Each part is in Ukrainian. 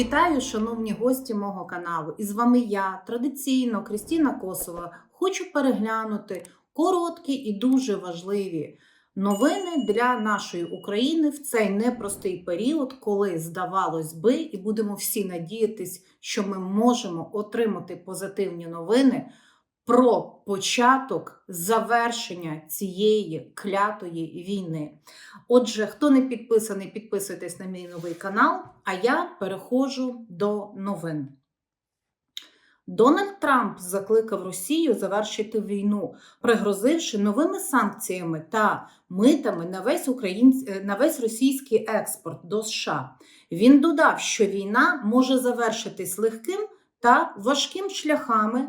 Вітаю, шановні гості мого каналу. І з вами я, традиційно Кристіна Косова. Хочу переглянути короткі і дуже важливі новини для нашої України в цей непростий період, коли здавалось би, і будемо всі надіятись, що ми можемо отримати позитивні новини про початок завершення цієї клятої війни. Отже, хто не підписаний, підписуйтесь на мій новий канал, а я переходжу до новин. Дональд Трамп закликав Росію завершити війну, пригрозивши новими санкціями та митами на весь, українсь... е, на весь російський експорт до США. Він додав, що війна може завершитись легким та важким шляхами.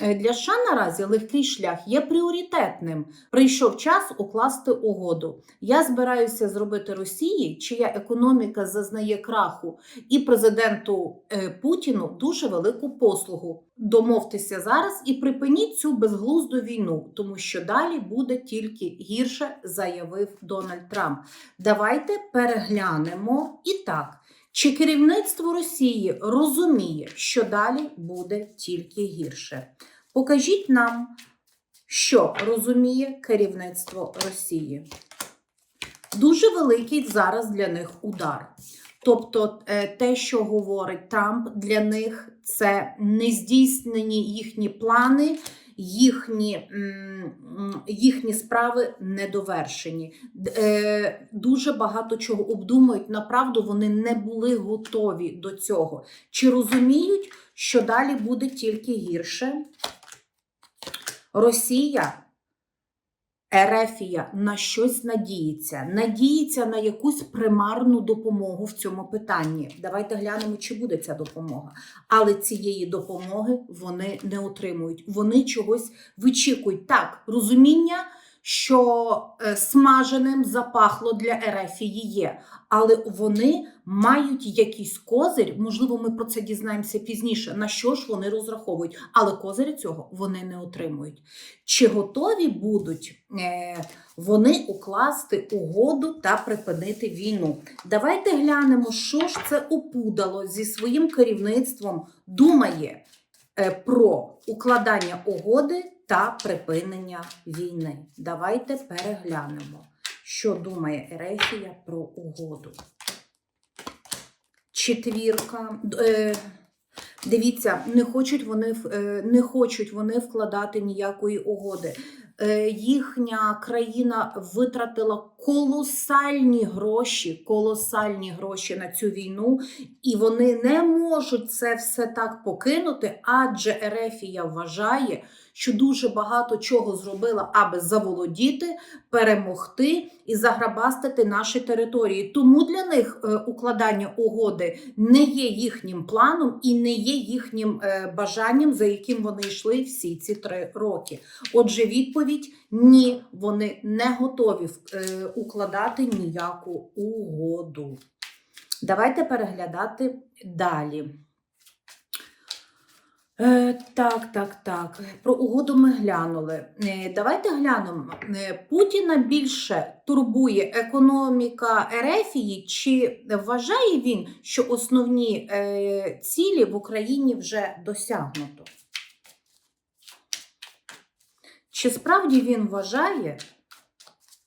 Е, Для США наразі легкий шлях є пріоритетним. Прийшов час укласти угоду. Я збираюся зробити Росії, чия економіка зазнає краху, і президенту е, Путіну дуже велику послугу. Домовтеся зараз і припиніть цю безглузду війну, тому що далі буде тільки гірше, заявив Дональд Трамп. Давайте переглянемо і так. Чи керівництво Росії розуміє, що далі буде тільки гірше? Покажіть нам, що розуміє керівництво Росії. Дуже великий зараз для них удар. Тобто, е, те, що говорить Трамп, для них це нездійснені їхні плани, їхні, їхні справи недовершені. Е, Дуже багато чого обдумують. Направду вони не були готові до цього. Чи розуміють, що далі буде тільки гірше? Росія, Ерефія на щось надіється, надіється на якусь примарну допомогу в цьому питанні. Давайте глянемо, чи буде ця допомога. Але цієї допомоги вони не отримують. Вони чогось вичікують. Так, розуміння, що е, смаженим запахло для Ерефії є, але вони мають якийсь козир. Можливо, ми про це дізнаємося пізніше. На що ж вони розраховують, але козиря цього вони не отримують. Чи готові будуть е, вони укласти угоду та припинити війну? Давайте глянемо, що ж це опудало зі своїм керівництвом думає е, про укладання угоди та припинення війни. Давайте переглянемо, що думає Ерефія про угоду. Четвірка. Е, Дивіться, не хочуть вони е, не хочуть вони вкладати ніякої угоди. Е, Їхня країна витратила колосальні гроші, колосальні гроші на цю війну, і вони не можуть це все так покинути, адже Ерефія вважає, що дуже багато чого зробила, аби заволодіти, перемогти і заграбастити наші території. Тому для них е, укладання угоди не є їхнім планом і не є їхнім е, бажанням, за яким вони йшли всі ці три роки. Отже, відповідь ні, вони не готові е, укладати ніяку угоду. Давайте переглядати далі. Е, так, так, так. Про угоду ми глянули. Е, давайте глянемо. Путіна більше турбує економіка Ерефії, чи вважає він, що основні цілі в Україні вже досягнуто? Чи справді він вважає,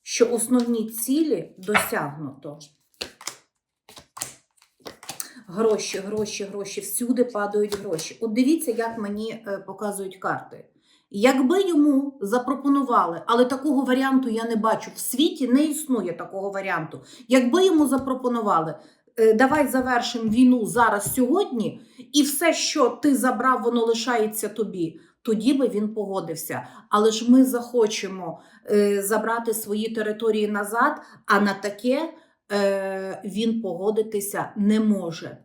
що основні цілі досягнуто? Гроші, гроші, гроші, всюди падають гроші. От дивіться, як мені е, показують карти. Якби йому запропонували, але такого варіанту я не бачу. В світі не існує такого варіанту. Якби йому запропонували, е, давай завершимо війну зараз сьогодні, і все, що ти забрав, воно лишається тобі. Тоді би він погодився. Але ж ми захочемо е, забрати свої території назад, а на таке е, він погодитися не може.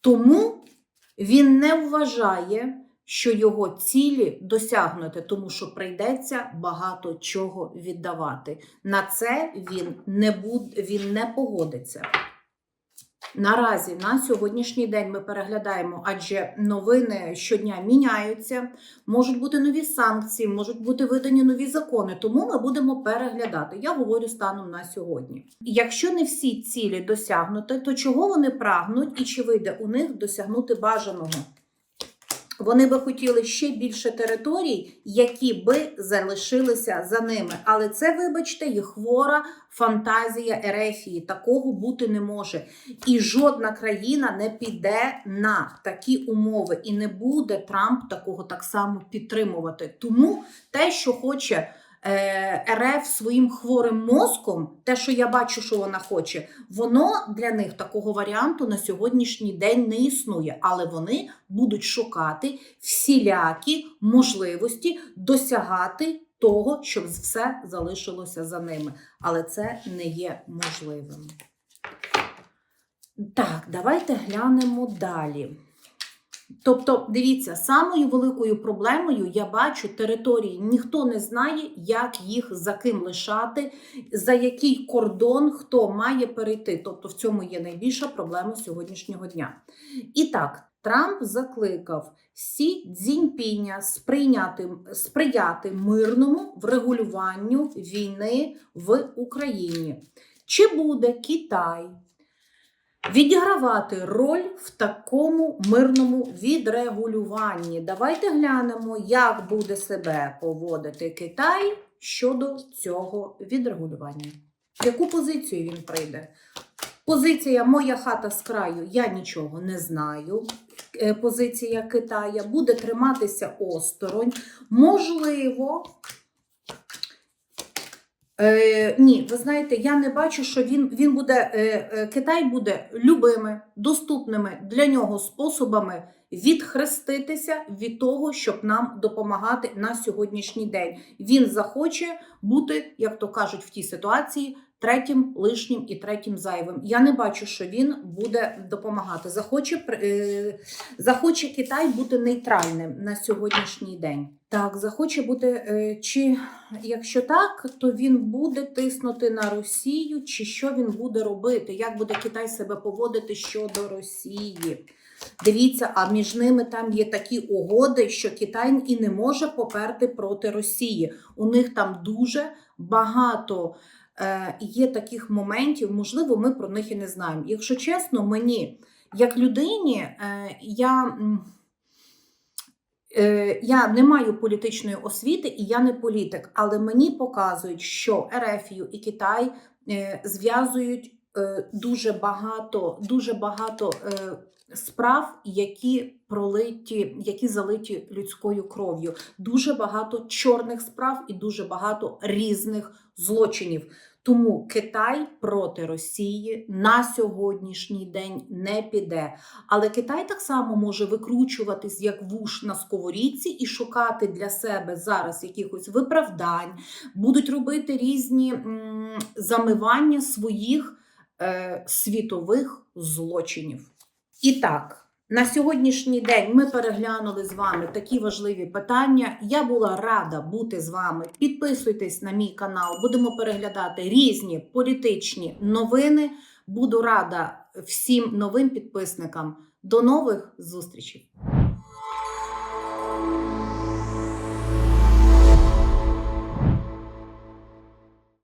Тому він не вважає, що його цілі досягнути, тому що прийдеться багато чого віддавати. На це він не, буд, він не погодиться. Наразі на сьогоднішній день ми переглядаємо, адже новини щодня міняються, можуть бути нові санкції, можуть бути видані нові закони. Тому ми будемо переглядати. Я говорю станом на сьогодні. Якщо не всі цілі досягнуті, то чого вони прагнуть і чи вийде у них досягнути бажаного? Вони би хотіли ще більше територій, які би залишилися за ними. Але це, вибачте, є хвора фантазія Ерефії. Такого бути не може. І жодна країна не піде на такі умови, і не буде Трамп такого так само підтримувати. Тому те, що хоче. Е, РФ своїм хворим мозком, те, що я бачу, що вона хоче, воно для них такого варіанту на сьогоднішній день не існує, але вони будуть шукати всілякі можливості досягати того, щоб все залишилося за ними. Але це не є можливим. Так, давайте глянемо далі. Тобто, дивіться, самою великою проблемою я бачу території. Ніхто не знає, як їх за ким лишати, за який кордон хто має перейти. Тобто, в цьому є найбільша проблема сьогоднішнього дня. І так, Трамп закликав Сі Цзіньпіня сприйняти, сприяти мирному врегулюванню війни в Україні. Чи буде Китай відігравати роль в такому мирному відрегулюванні? Давайте глянемо, як буде себе поводити Китай щодо цього відрегулювання. Яку позицію він прийде? Позиція Моя хата з краю, я нічого не знаю. Е, Позиція Китая буде триматися осторонь. Можливо, Е, ні, ви знаєте, я не бачу, що він, він буде, е, е, Китай буде любими, доступними для нього способами відхреститися від того, щоб нам допомагати на сьогоднішній день. Він захоче бути, як то кажуть, в тій ситуації третім лишнім і третім зайвим. Я не бачу, що він буде допомагати. Захоче, е, захоче Китай бути нейтральним на сьогоднішній день. Так, захоче бути, е, чи якщо так, то він буде тиснути на Росію, чи що він буде робити? Як буде Китай себе поводити щодо Росії? Дивіться, а між ними там є такі угоди, що Китай і не може поперти проти Росії. У них там дуже багато є таких моментів, можливо, ми про них і не знаємо. Якщо чесно, мені, як людині, е, я. Е, Я не маю політичної освіти і я не політик, але мені показують, що Ерефію і Китай е, зв'язують е, дуже багато, дуже багато е, справ, які пролиті, які залиті людською кров'ю. Дуже багато чорних справ і дуже багато різних злочинів. Тому Китай проти Росії на сьогоднішній день не піде. Але Китай так само може викручуватись як вуш на сковорідці і шукати для себе зараз якихось виправдань, будуть робити різні м, замивання своїх е, світових злочинів. І так. На сьогоднішній день ми переглянули з вами такі важливі питання. Я була рада бути з вами. Підписуйтесь на мій канал, будемо переглядати різні політичні новини. Буду рада всім новим підписникам. До нових зустрічей!